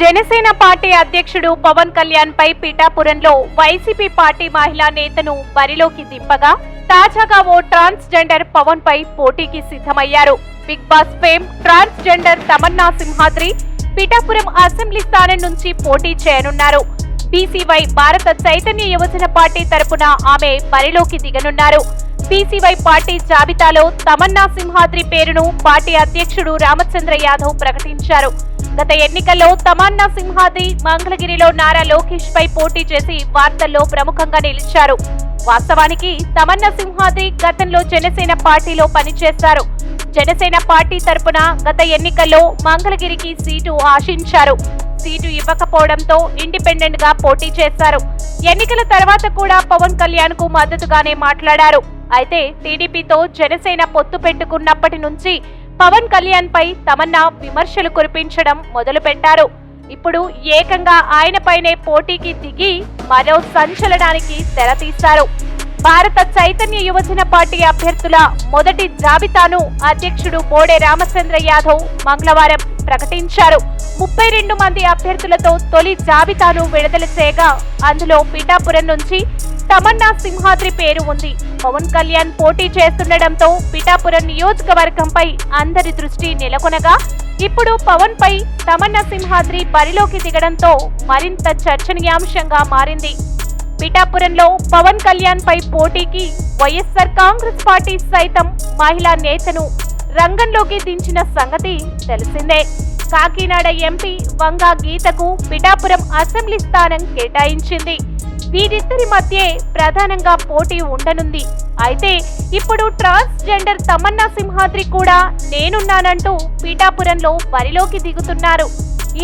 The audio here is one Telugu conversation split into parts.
జనసేన పార్టీ అధ్యక్షుడు పవన్ కళ్యాణ్ పై పిఠాపురంలో వైసీపీ పార్టీ మహిళా నేతను బరిలోకి దింపగా తాజాగా ఓ ట్రాన్స్ జెండర్ పవన్ పై పోటీకి సిద్ధమయ్యారు. Big boss fame transgender Tamanna Simhadri Pithapuram assembly స్థానం నుంచి పోటీ చేయనున్నారు. బీసీవై భారత చైతన్య యువజన పార్టీ తరపున ఆమె బరిలోకి దిగనున్నారు. బీసీవై పార్టీ జాబితాలో తమన్నా సింహాద్రి పేరును పార్టీ అధ్యక్షుడు రామచంద్ర యాదవ్ ప్రకటించారు. గత ఎన్నికల్లో తమన్నా సింహాది మంగళగిరిలో నారా లోకేష్ పై పోటీ చేసి వార్తల్లో ప్రముఖంగా నిలిచారు. వాస్తవానికి తమన్నా సింహాది గతంలో జనసేన పార్టీలో పనిచేశారు. జనసేన పార్టీ తరపున గత ఎన్నికల్లో మంగళగిరికి సీటు ఆశించారు. సీటు ఇవ్వకపోవడంతో ఇండిపెండెంట్గా పోటీ చేశారు. ఎన్నికల తర్వాత కూడా పవన్ కళ్యాణ్కు మద్దతుగానే మాట్లాడారు. అయితే టీడీపీతో జనసేన పొత్తు పెట్టుకున్నప్పటి నుంచి పవన్ కళ్యాణ్ పై తమన్నా విమర్శలు కురిపించడం మొదలుపెట్టారు. ఇప్పుడు ఏకంగా ఆయనపైనే పోటీకి దిగి మరో సంచలనానికి తెరతీశారు. భారత చైతన్య యువజన పార్టీ అభ్యర్థుల మొదటి జాబితాను అధ్యక్షుడు బోడే రామచంద్ర యాదవ్ మంగళవారం ప్రకటించారు. ముప్పై రెండు మంది అభ్యర్థులతో తొలి జాబితాను విడుదల చేయగా అందులో పిఠాపురం నుంచి తమన్నా సింహాద్రి పేరు ఉంది. పవన్ కళ్యాణ్ పోటీ చేస్తుండటంతో పిఠాపురం నియోజకవర్గంపై అందరి దృష్టి నెలకొనగా ఇప్పుడు పవన్ పై తమన్నా సింహాద్రి బరిలోకి దిగడంతో మరింత చర్చనీయాంశంగా మారింది. పిఠాపురంలో పవన్ కళ్యాణ్ పై పోటీకి వైఎస్ఆర్ కాంగ్రెస్ పార్టీ సైతం మహిళా నేతను రంగంలోకి దించిన సంగతి తెలిసిందే. కాకినాడ ఎంపీ వంగా గీతకు పిఠాపురం అసెంబ్లీ స్థానం కేటాయించింది. వీరిద్దరి మధ్యే ప్రధానంగా పోటీ ఉండనుంది. అయితే ఇప్పుడు ట్రాన్స్జెండర్ తమన్నా సింహాద్రి కూడా నేనున్నానంటూ పీఠాపురంలో బరిలోకి దిగుతున్నారు.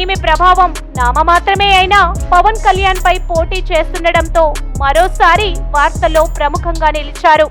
ఈమె ప్రభావం నామమాత్రమే అయినా పవన్ కళ్యాణ్ పై పోటీ చేస్తుండటంతో మరోసారి వార్తల్లో ప్రముఖంగా నిలిచారు.